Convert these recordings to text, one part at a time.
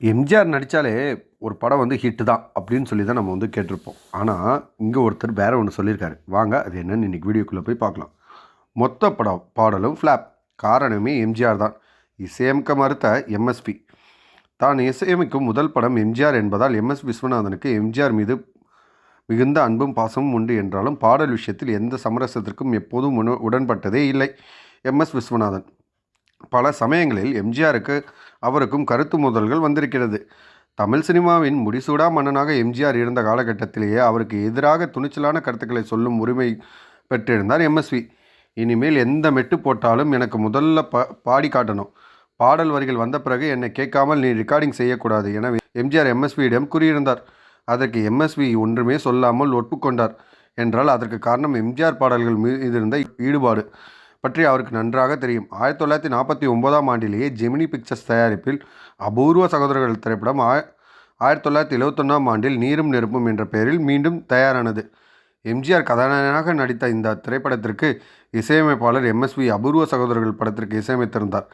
எம்ஜிஆர் நடித்தாலே ஒரு படம் வந்து ஹிட்டு தான் அப்படின்னு சொல்லி தான் நம்ம வந்து கேட்டிருப்போம். ஆனால் இங்கே ஒருத்தர் வேற ஒன்று சொல்லியிருக்காரு. வாங்க அது என்னன்னு இன்னைக்கு வீடியோக்குள்ளே போய் பார்க்கலாம். மொத்த படம் பாடலும் ஃப்ளாப் காரணமே எம்ஜிஆர் தான். இசையமைக்க மறுத்த எம்எஸ்பி. தான் இசையமைக்கும் முதல் படம் எம்ஜிஆர் என்பதால் எம்எஸ் விஸ்வநாதனுக்கு எம்ஜிஆர் மீது மிகுந்த அன்பும் பாசமும் உண்டு என்றாலும் பாடல் விஷயத்தில் எந்த சமரசத்திற்கும் எப்போதும் உடன்பட்டதே இல்லை எம்எஸ் விஸ்வநாதன். பல சமயங்களில் எம்ஜிஆருக்கு அவருக்கும் கருத்து மோதல்கள் வந்திருக்கிறது. தமிழ் சினிமாவின் முடிசூடா மன்னனாக எம்ஜிஆர் இருந்த காலகட்டத்திலேயே அவருக்கு எதிராக துணிச்சலான கருத்துக்களை சொல்லும் உரிமை பெற்றிருந்தார் எம்எஸ்வி இனிமேல் எந்த மெட்டு போட்டாலும் எனக்கு முதல்ல ப பாடி காட்டணும். பாடல் வரிகள் வந்த பிறகு என்னை கேட்காமல் நீ ரெக்கார்டிங் செய்யக்கூடாது. என எம்ஜிஆர் எம்எஸ்வியிடம் கூறியிருந்தார். அதற்கு எம்எஸ்வி ஒன்றுமே சொல்லாமல் ஒப்புக்கொண்டார். என்றால் அதற்கு காரணம் எம்ஜிஆர் பாடல்கள் மீது இருந்த ஈடுபாடு. பற்றி அவருக்கு நன்றாக தெரியும். ஆயிரத்தி தொள்ளாயிரத்தி நாற்பத்தி ஒன்பதாம் ஆண்டிலேயே ஜெமினி பிக்சர்ஸ் தயாரிப்பில் அபூர்வ சகோதரர்கள் திரைப்படம் ஆ ஆயிரத்தி தொள்ளாயிரத்தி எழுபத்தொன்னாம் ஆண்டில் நீரும் நெருப்பும் என்ற பெயரில் மீண்டும் தயாரானது. எம்ஜிஆர் கதாநாயகனாக நடித்த இந்த திரைப்படத்திற்கு இசையமைப்பாளர் எம்எஸ்வி அபூர்வ சகோதரர்கள் படத்திற்கு இசையமைத்திருந்தார்.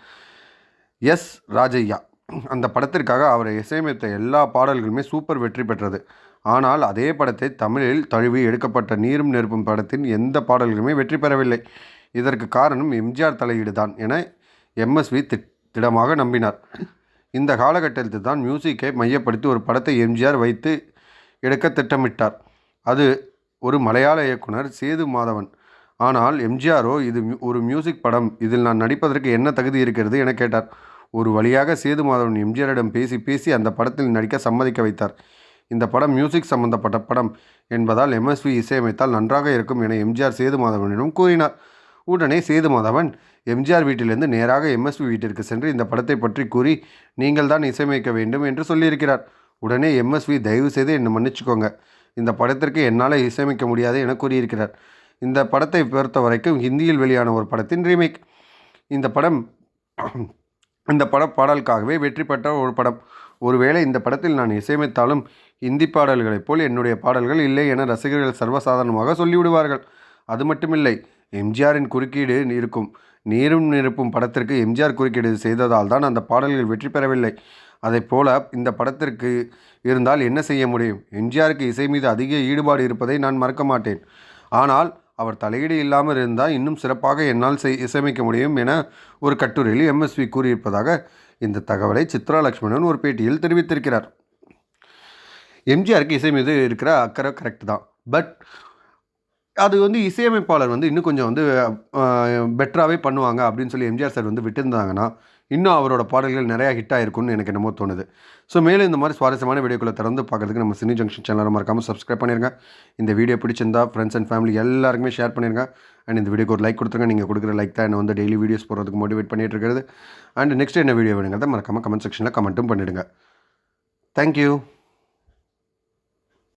எஸ். ராஜையா அந்த படத்திற்காக அவரை இசையமைத்த எல்லா பாடல்களுமே சூப்பர் வெற்றி பெற்றது. ஆனால் அதே படத்தை தமிழில் தழுவி எடுக்கப்பட்ட நீரும் நெருப்பும் படத்தின் எந்த பாடல்களுமே வெற்றி பெறவில்லை. இதற்கு காரணம் எம்ஜிஆர் தலையீடு தான் என எம்எஸ்வி திடமாக நம்பினார். இந்த காலகட்டத்தில் தான் மியூசிக்கை மையப்படுத்தி ஒரு படத்தை எம்ஜிஆர் வைத்து எடுக்க திட்டமிட்டார். அது ஒரு மலையாள இயக்குனர் சேது மாதவன். ஆனால் எம்ஜிஆரோ இது ஒரு மியூசிக் படம் இதில் நான் நடிப்பதற்கு என்ன தகுதி இருக்கிறது என கேட்டார். ஒரு வழியாக சேது மாதவன் எம்ஜிஆரிடம் பேசி பேசி அந்த படத்தில் நடிக்க சம்மதிக்க வைத்தார். இந்த படம் மியூசிக் சம்பந்தப்பட்ட படம் என்பதால் எம்எஸ்வி இசையமைத்தால் நன்றாக இருக்கும் என எம்ஜிஆர் சேது மாதவனிடம் கூறினார். உடனே சேது மாதவன் எம்ஜிஆர் வீட்டிலிருந்து நேராக எம்எஸ்வி வீட்டிற்கு சென்று இந்த படத்தை பற்றி கூறி நீங்கள் தான் இசையமைக்க வேண்டும் என்று சொல்லியிருக்கிறார். உடனே எம்எஸ்வி தயவு செய்து என்னை மன்னிச்சுக்கோங்க. இந்த படத்திற்கு என்னால் இசையமைக்க முடியாது என கூறியிருக்கிறார். இந்த படத்தை பொறுத்த வரைக்கும் ஹிந்தியில் வெளியான ஒரு படத்தின் ரீமேக். இந்த படம் இந்த பட பாடலுக்காகவே வெற்றி பெற்ற ஒரு படம். ஒருவேளை இந்த படத்தில் நான் இசையமைத்தாலும் இந்தி பாடல்களைப் போல் என்னுடைய பாடல்கள் இல்லை என ரசிகர்கள் சர்வசாதாரணமாக சொல்லிவிடுவார்கள். அது மட்டுமில்லை எம்ஜிஆரின் குறுக்கீடு இருக்கும். நீரும் நெருப்பும் படத்திற்கு எம்ஜிஆர் குறுக்கீடு செய்ததால் தான் அந்த பாடல்கள் வெற்றி பெறவில்லை. அதைப் போல இந்த படத்திற்கு இருந்தால் என்ன செய்ய முடியும்? எம்ஜிஆருக்கு இசை மீது அதிக ஈடுபாடு இருப்பதை நான் மறக்க மாட்டேன். ஆனால் அவர் தலையீடு இல்லாமல் இருந்தால் இன்னும் சிறப்பாக என்னால் செய் இசையமைக்க முடியும் என ஒரு கட்டுரையில் எம்எஸ்வி கூறியிருப்பதாக இந்த தகவலை சித்ரா லட்சுமணன் ஒரு பேட்டியில் தெரிவித்திருக்கிறார். எம்ஜிஆருக்கு இசை மீது இருக்கிற அக்கறை கரெக்ட் தான். பட் அது வந்து இசையமைப்பாளர் வந்து இன்னும் கொஞ்சம் வந்து பெட்டராகவே பண்ணுவாங்க அப்படின்னு சொல்லி எம்ஜிஆர் சார் வந்து விட்டுருந்தாங்கன்னா இன்னும் அவரோட பாடல்கள் நிறையா ஹிட் ஆயிருக்கும்னு எனக்கு என்னமோ தோணுது. ஸோ மேலும் இந்த மாதிரி சுவாரஸ்யமான வீடியோக்களை திறந்து பார்க்குறதுக்கு நம்ம சினி ஜங்ஷன் சேனலை மறக்காமல் சப்ஸ்கிரைப் பண்ணிருங்க. இந்த வீடியோ பிடிச்சிருந்தா ஃப்ரெண்ட்ஸ் அண்ட் ஃபேமிலி எல்லாருக்குமே ஷேர் பண்ணிருங்க. அண்ட் இந்த வீடியோக்கு ஒரு லைக் கொடுத்துருங்க. நீங்கள் கொடுக்குற லைக் தான் என்ன வந்து டெய்லி வீடியோஸ் போடுறதுக்கு மோட்டிவேட் பண்ணிட்டு இருக்கிறது. அண்ட் நெக்ஸ்ட் என்ன வீடியோ வேணுங்கிறத மறக்காமல் கமெண்ட் செக்ஷனில் கமெண்ட்டும் பண்ணிவிடுங்க தேங்க்யூ